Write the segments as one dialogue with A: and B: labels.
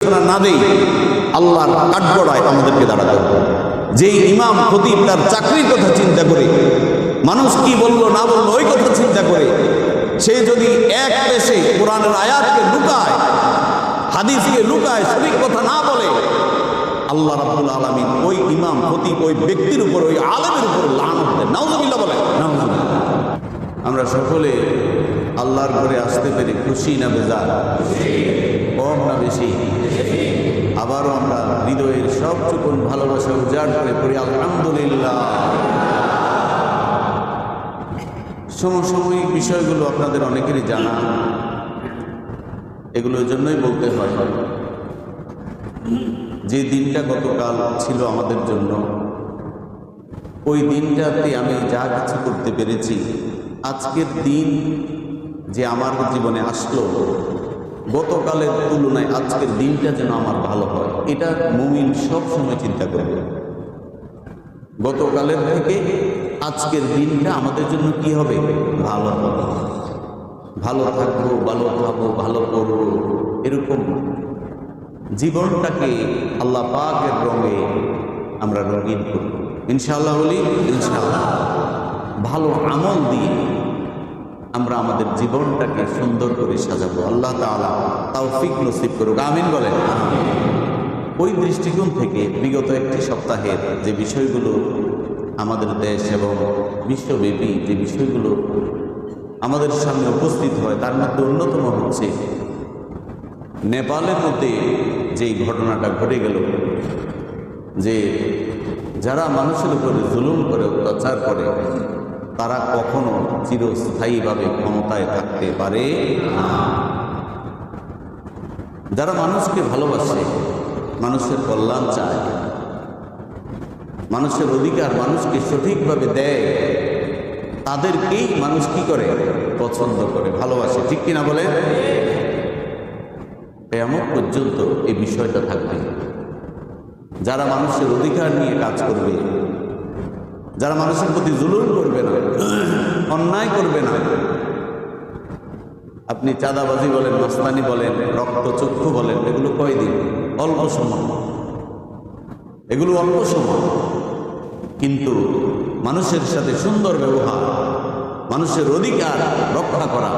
A: না দেই আল্লাহর কাঠগড়ায় আমাদেরকে দাঁড়াতে হবে যেই ইমাম খতিব তার চাকরির কথা চিন্তা করে মানুষ কি বলল না বলল ওই কথা চিন্তা করে সে যদি এক পেশে কোরআনের আয়াতকে লুকায় হাদিসকে লুকায় সঠিক কথা না বলে আল্লাহ রাব্বুল আলামিন ওই ইমাম খতিব ওই ব্যক্তির উপর ওই আলেমের উপর লানত দেন। নাউজুবিল্লাহ বলে আমরা সকলে আল্লাহর ঘরে আসতে পেরে খুশি না বেজার কম না বেশি? আবারও আমরা হৃদয়ের সব চুকুন ভালোবাসা উজাড় করে পড়ি, আলহামদুলিল্লাহ। সমসাময়িক বিষয়গুলো আপনাদের অনেকেরই জানা। এগুলোর জন্যই বলতে হয়। যে দিনটা গতকাল ছিল আমাদের জন্য, ওই দিনটাতে আমি যা কিছু করতে পেরেছি, আজকের দিন যে আমার জীবনে আসলো। গতকালের তুলনায় আজকের দিনটা যেন আমার ভালো হয়, এটা মুমিন সব সময় চিন্তা করবে। গতকালের থেকে আজকের দিনটা আমাদের জন্য কি হবে? ভালো হবে। ভালো থাকব, ভালো খাব, ভালো করব, এরকম জীবনটাকে আল্লাহ পাকের রঙে আমরা রঙিন করব। ইনশাআল্লাহ বলি, ইনশাআল্লাহ। ভালো আমল দিয়ে আমরা আমাদের জীবনটাকে সুন্দর করে সাজাবো। আল্লাহ তাআলা তাও ফিক নসিব করুক। আমিন বলেন। ওই দৃষ্টিকোণ থেকে বিগত একটি সপ্তাহের যে বিষয়গুলো আমাদের দেশ এবং বিশ্বব্যাপী যে বিষয়গুলো আমাদের সামনে উপস্থিত হয়, তার মধ্যে অন্যতম হচ্ছে নেপালের মধ্যে যেই ঘটনাটা ঘটে গেল, যে যারা মানুষের উপরে জুলুম করে, অত্যাচার করে তারা কখনো চিরস্থায়ীভাবে ক্ষমতায় থাকতে পারে না। যারা মানুষকে ভালোবাসে, মানুষের কল্যাণ চায়, মানুষের অধিকার মানুষকে সঠিকভাবে দেয়, তাদেরকেই মানুষ কি করে? পছন্দ করে, ভালোবাসে। ঠিক কিনা বলে কেমন পর্যন্ত এই বিষয়টা থাকবে। যারা মানুষের অধিকার নিয়ে কাজ করবে যারা মানুষের প্রতি জুলুম করবে না, অন্যায় করবে না, আপনি চাঁদাবাজি বলেন, মাস্তানি বলেন, রক্তচক্ষু বলেন, এগুলো কয়দিন অল্প সময়। এগুলো অল্প সময়। কিন্তু মানুষের সাথে সুন্দর ব্যবহার, মানুষের অধিকার রক্ষা করা,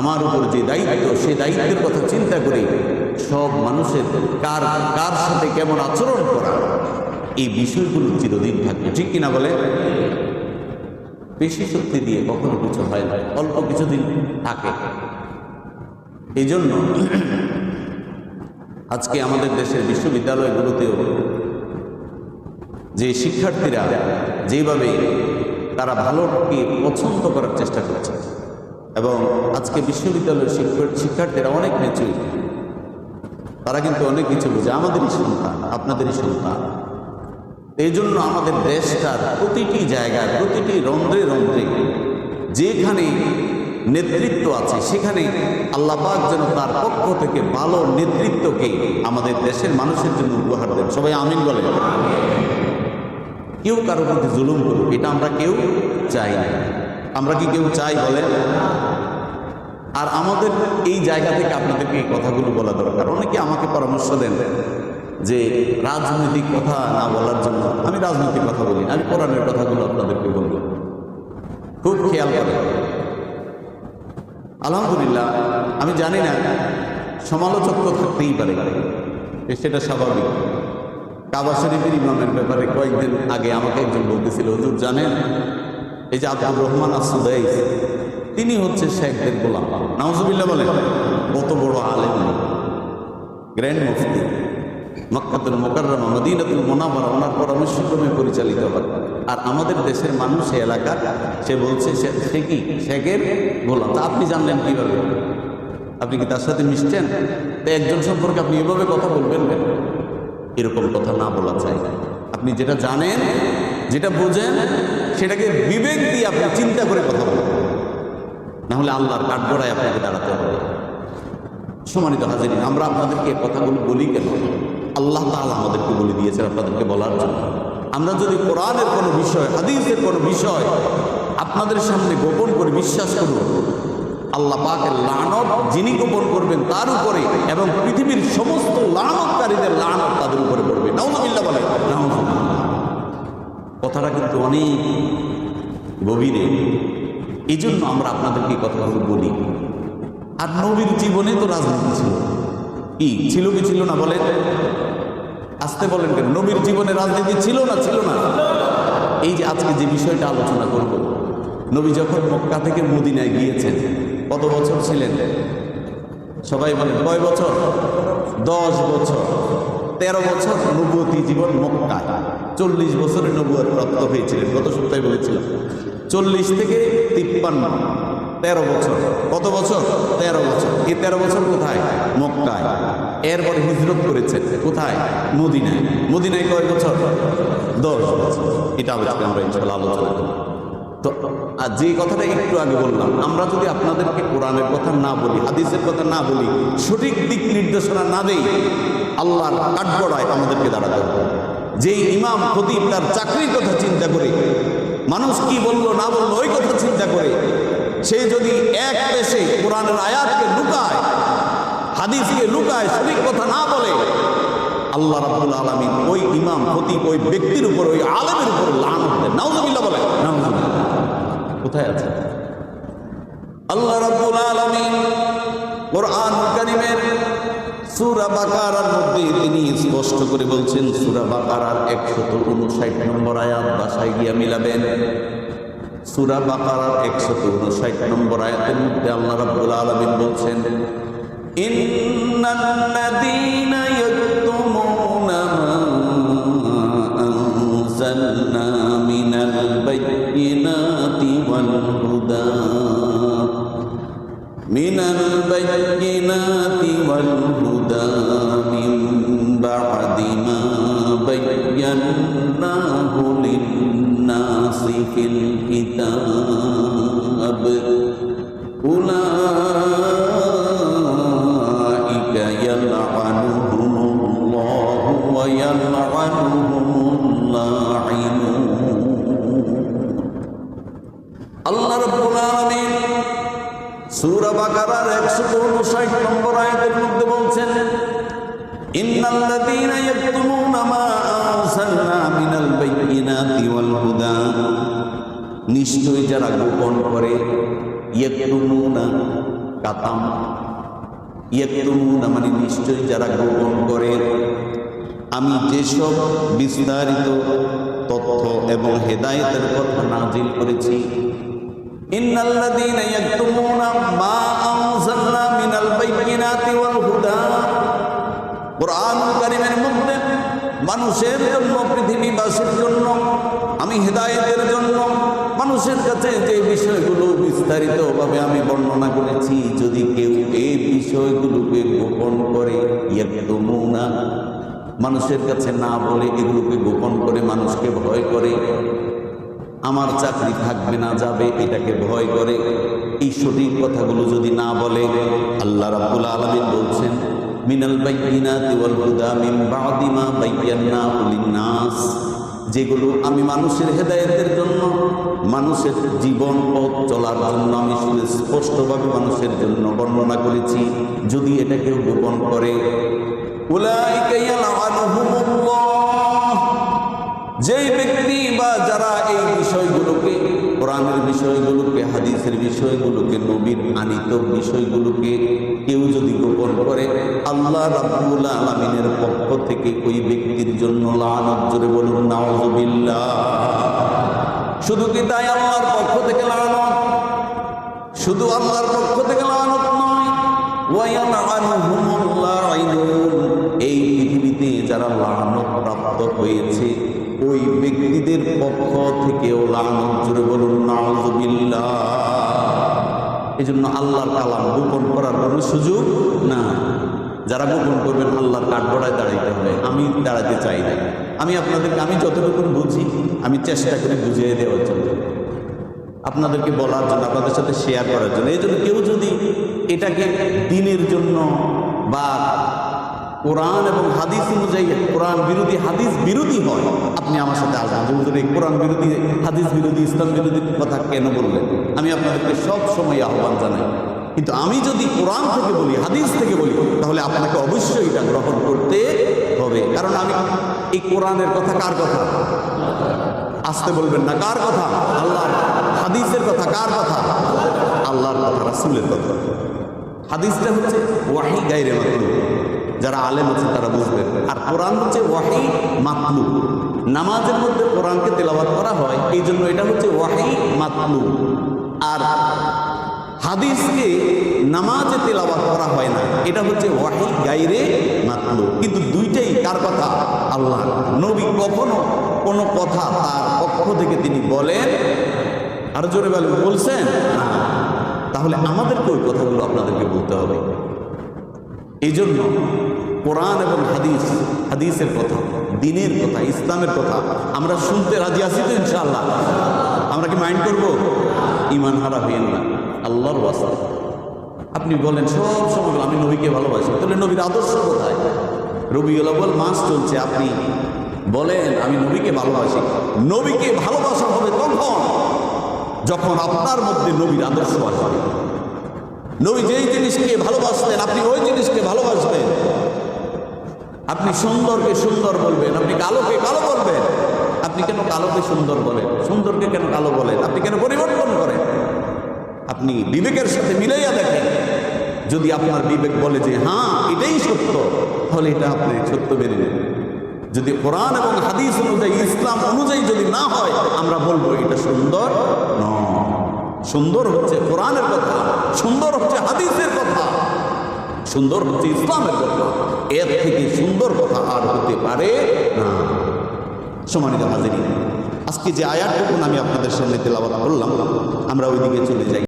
A: আমার উপর যে দায়িত্ব সেই দায়িত্বের কথা চিন্তা করে সব মানুষের কার কার সাথে কেমন আচরণ করা? এই বিষয়গুলো চিরদিন থাকবে। ঠিক কিনা বলে? বেশি শক্তি দিয়ে কখনো কিছু হয় না, অল্প কিছুদিন থাকে। এই জন্য আজকে আমাদের দেশের বিশ্ববিদ্যালয়গুলোতেও যে শিক্ষার্থীরা যেভাবে তারা ভালোকে পছন্দ করার চেষ্টা করছে, এবং আজকে বিশ্ববিদ্যালয়ের শিক্ষা- শিক্ষার্থীরা অনেক মেচুই তারা কিন্তু অনেক কিছু বুঝে। আমাদেরই সন্তান, আপনাদেরই সন্তান। এই জন্য আমাদের দেশটার প্রতিটি জায়গায়, প্রতিটি রন্ধ্রে রন্ধ্রে যেখানে নেতৃত্ব আছে, সেখানে আল্লাপাক যেন তার পক্ষ থেকে ভালো নেতৃত্বকে আমাদের দেশের মানুষের জন্য উপহার দেন। সবাই আমিন বলে কেউ কারোর প্রতি জুলুম করুক, এটা আমরা কেউ চাই না। আমরা কি কেউ চাই বলেন? আর আমাদের এই জায়গা থেকে আপনাদেরকে এই কথাগুলো বলা দরকার। অনেকে আমাকে পরামর্শ দেন যে রাজনৈতিক কথা না বলার জন্য আমি রাজনৈতিক কথা বলি আমি কোরআনের কথাগুলো আপনাদেরকে বলব। খুব খেয়াল করেন আলহামদুলিল্লাহ, আমি জানি না, সমালোচক তো থাকতেই পারে। সেটা স্বাভাবিক। কাবা শরীফের ইমামের ব্যাপারে কয়েকদিন আগে আমাকে একজন বলতেছিল, হুজুর, জানেন, এই যে আব্দুর রহমান আসুদাই তিনি হচ্ছে শেখদের গোলাম। নাউজুবিল্লাহ বলেন, কত বড় আলেম, গ্র্যান্ড মুফতি। মক্কাতুল মোকাররমা, মদিনাতুল মোনাবার ওনার পরামর্শক্রমে পরিচালিত হয়। আর আমাদের দেশের মানুষ সে এলাকা সে বলছে, সে কি? শেখের গোলাম। তা আপনি জানলেন কীভাবে? আপনি কি তার সাথে মিশছেন? তো একজন সম্পর্কে আপনি এভাবে কথা বলবেন কেন? এরকম কথা না বলা চাই আপনি যেটা জানেন, যেটা বোঝেন, সেটাকে বিবেক দিয়ে আপনি চিন্তা করে কথা বলবেন। না হলে আল্লাহর কাঠগড়ায় আপনাকে দাঁড়াতে হবে। সম্মানিত হাজির আমরা আপনাদেরকে কথাগুলো বলি কেন? আল্লাহ তাআলা আমাদেরকে বলে দিয়েছেন আপনাদেরকে বলার জন্য। আমরা যদি কোরআনের কোনো বিষয়, হাদিসের কোনো বিষয় আপনাদের সামনে গোপন করে বিশ্বাস করব আল্লাহ পাকের লানত যিনি গোপন করবেন তার উপরে এবং পৃথিবীর সমস্ত লানতকারীদের লানত তাদের উপরে পড়বে। নাউজুবিল্লাহ বলে কথাটা কিন্তু অনেক গভীরে। এই জন্য আমরা আপনাদেরকে কথাগুলো বলি। আর নবীর জীবনে তো রাজনীতি ছিল। কি? ছিল কি ছিল না বলেন? আসতে বলেন কেন? নবীর জীবনে রাজনীতি ছিল না ছিল না? এই যে আজকে যে বিষয়টা আলোচনা করব, নবী যখন মক্কা থেকে মদিনায় গিয়েছেন, কত বছর ছিলেন? সবাই বলেন, কয় বছর? দশ বছর। তেরো বছর নবতী জীবন মক্কায়। চল্লিশ বছরে নবুয়ার প্রাপ্ত হয়েছিলেন। গত সপ্তাহে বলেছিলাম। চল্লিশ থেকে তিপ্পান্ন। তেরো বছর। কত বছর? তেরো বছর। এই তেরো বছর কোথায়? মক্কায়। এরপরে হিজরত করেছেন কোথায়? মদিনায়। মদিনায় কয় বছর? দশ বছর। এটা আলোচনা আমরা ইনশাল্লাহ আলোচনা করব। তো, আর যে কথাটা একটু আগে বললাম, আমরা যদি আপনাদেরকে কোরআনের কথা না বলি, হাদিসের কথা না বলি, সঠিক দিক নির্দেশনা না দেই, আল্লাহর কাঠগড়ায় আমাদেরকে দাঁড়াতে হবে। যে ইমাম, খতিব তার চাকরির কথা চিন্তা করে, মানুষ কি বলল, না বলল, ওই কথা চিন্তা করে সে যদি এক দেশে কোরআনের আয়াতকে লুকায়, হাদিসকে লুকায়, সঠিক কথা না বলে, আল্লাহ রাব্বুল আলামিন ওই ইমাম, খতিব, ওই ব্যক্তির উপর, ওই আলমের উপর লানত দেন। নাউজুবিল্লাহ বলে কোথায় আছে? আল্লাহ রাব্বুল আলামিন কোরআন কারীমের সূরা বাকারার মধ্যে তিনি স্পষ্ট করে বলছেন, সূরা বাকারার 159 নম্বর আয়াত বাসায় গিয়া মিলাবেন। সুরা বাকারার একশত উনষাট নম্বর আয়াতের মধ্যে আল্লাহ রাব্বুল আলামিন বলছেন, ইন্নাল্লাযীনা ইয়াকতুমুনা আনযালনা মিনাল বাইয়িনাতি ওয়াল হুদা, মিনাল বাইয়িনাতি ওয়াল হুদা মিন বা'দি للناس في الكتاب أولئك يلعنهم الله ويلعنهم اللاعنون আল্লাহ রাব্বুল আলামিন সূরা বাকারার 159 নম্বর আয়াতের মধ্যে বলছেন ইন্নাল্লাযীনা ইয়াকতুমুনা মা আরসালনা মিনাল বায়্যিনাতি ওয়াল হুদা নিশ্চয় যারা গোপন করে কাতাম। মানে নিশ্চয় যারা গোপন করে। আমি যেসব বিস্তারিত তথ্য এবং হেদায়েতের কথা নাজিল করেছি, ইন্নাল্লাযীনা ইয়াকতুমুনা মা আনজালনা মিনাল বাইয়িনাতি ওয়াল হুদা। কোরআনুল কারীমের মধ্যে মানুষের জন্য, পৃথিবীবাসীর জন্য, আমি হেদায়েতের জন্য, মানুষের কাছে যে বিষয়গুলো বিস্তারিতভাবে আমি বর্ণনা করেছি, যদি কেউ এই বিষয়গুলোকে গোপন করে ইয়াকতুমুনা মানুষের কাছে না বলে এগুলোকে গোপন করে মানুষকে ভয় করে, আমার চাকরি থাকবে না, যাবে, এটাকে ভয় করে, এই সঠিক কথাগুলো যদি না বলে, আল্লাহ রাব্বুল আলামিন বলছেন মিনাল বাইয়িনাতি ওয়াল হুদা মিন বাদি মা বায়্যানাহু লিন-নাস। যেগুলো আমি মানুষের হেদায়েতের জন্য, মানুষের জীবন পথ চলার জন্য আমি স্পষ্টভাবে মানুষের জন্য বর্ণনা করেছি। যদি এটা কেউ গোপন করে যেই ব্যক্তি বা যারা এই বিষয়গুলোকে কোরআনের বিষয়গুলোকে, হাদিসের বিষয়গুলোকে, নবীর আনিত বিষয়গুলোকে কেউ যদি গোপন করে, আল্লাহ রাব্বুল আলামিনের পক্ষ থেকে ওই ব্যক্তির জন্য লানত বলুন, নাউজুবিল্লাহ। শুধু কি তাই আল্লাহর পক্ষ থেকে লানত? শুধু আল্লাহর পক্ষ থেকে লানত নয়। এই পৃথিবীতে যারা লানত প্রাপ্ত হয়েছে, ওই ব্যক্তিদের পক্ষ থেকেও লানত জুড়ে বলুন, নাউজুবিল্লাহ। এই জন্য আল্লাহর কালাম গোপন করার কোনো সুযোগ না যারা গোপন করবেন, আল্লাহর কাঠগড়ায় দাঁড়াইতে হবে। আমি দাঁড়াতে চাই না। আমি আপনাদেরকে, আমি যতটুকু বুঝি, আমি চেষ্টা করি বুঝিয়ে দেওয়ার জন্য। আপনাদেরকে বলার জন্য, আপনাদের সাথে শেয়ার করার জন্য। এই জন্য কেউ যদি এটাকে কোরআন এবং হাদিস অনুযায়ী কোরআন বিরোধী, হাদিস বিরোধী হয়। আপনি আমার সাথে আসবেন। যে হুজুর এই কোরআন বিরোধী, হাদিস বিরোধী, ইসলাম বিরোধী কথা কেন বললেন? আমি আপনাদেরকে সব সময় আহ্বান জানাই। কিন্তু আমি যদি কোরআন থেকে বলি, হাদিস থেকে বলি, তাহলে আপনাকে অবশ্যই এটা গ্রহণ করতে হবে। কারণ আমি, এই কোরআনের কথা কার কথা? আসতে বলবেন না, কার কথা? আল্লাহ হাদিসের কথা কার কথা? আল্লাহর কথা, রাসুলের কথা। হাদিসটা হচ্ছে ওয়াহি গাইরে মাতলু যারা আলেম আছে তারা বুঝবেন। আর কোরআন হচ্ছে ওয়াহি মাতলু নামাজের মধ্যে কোরআনকে তেলাওয়াত করা হয় এই জন্য এটা হচ্ছে ওয়াহি মাতলু আর হাদিসকে নামাজে তেলাবাদ করা হয় না, এটা হচ্ছে ওয়াহি গাইরে মাতলু কিন্তু দুইটাই কার কথা? আল্লাহ নবী কখনো কোনো কথা তার পক্ষ থেকে তিনি বলেন, আর জোরে বলেন, বলছেন? তাহলে আমাদেরকে ওই কথাগুলো আপনাদেরকে বলতে হবে। এই জন্য কোরআন এবং হাদিস, হাদিসের কথা, দিনের কথা, ইসলামের কথা আমরা শুনতে রাজি আছি তো ইনশাআল্লাহ। আমরা কি মাইন্ড করব? ইমান হারা হইয়েন না। আল্লাহর ওয়াস্তে। আপনি বলেন, সব সময় আমি নবীকে ভালোবাসি। তাহলে নবীর আদর্শ কোথায়? রবিউল আব্বাল মাস চলছে, আপনি বলেন, আমি নবীকে ভালোবাসি। নবীকে ভালোবাসা হবে তখন, যখন আপনার মধ্যে নবীর আদর্শ আসবে। নবী যেই জিনিসকে ভালোবাসতেন, আপনি ওই জিনিসকে ভালোবাসবেন। আপনি সুন্দরকে সুন্দর বলবেন, আপনি কালোকে কালো বলবেন। আপনি কেন কালোকে সুন্দর বলেন? সুন্দরকে কেন কালো বলেন? আপনি কেন পরিবর্তন করেন? আপনি বিবেকের সাথে মিলাইয়া দেখেন। যদি আপনার বিবেক বলে যে হ্যাঁ এটাই সত্য, তাহলে এটা আপনি সত্য মেনে নেন। যদি কোরআন এবং হাদিস অনুযায়ী, ইসলাম অনুযায়ী যদি না হয়, আমরা বলব, এটা সুন্দর নয়। সুন্দর হচ্ছে কোরআনের কথা, সুন্দর হচ্ছে হাদিসের কথা, সুন্দর হচ্ছে ইসলামের কথা। এর থেকে সুন্দর কথা আর হতে পারে না। সমানিত হাজিরি আজকে যে আয়াতটুকুন আমি আপনাদের সামনে তেলাবাদ করলাম, আমরা ওইদিকে চলে যাই।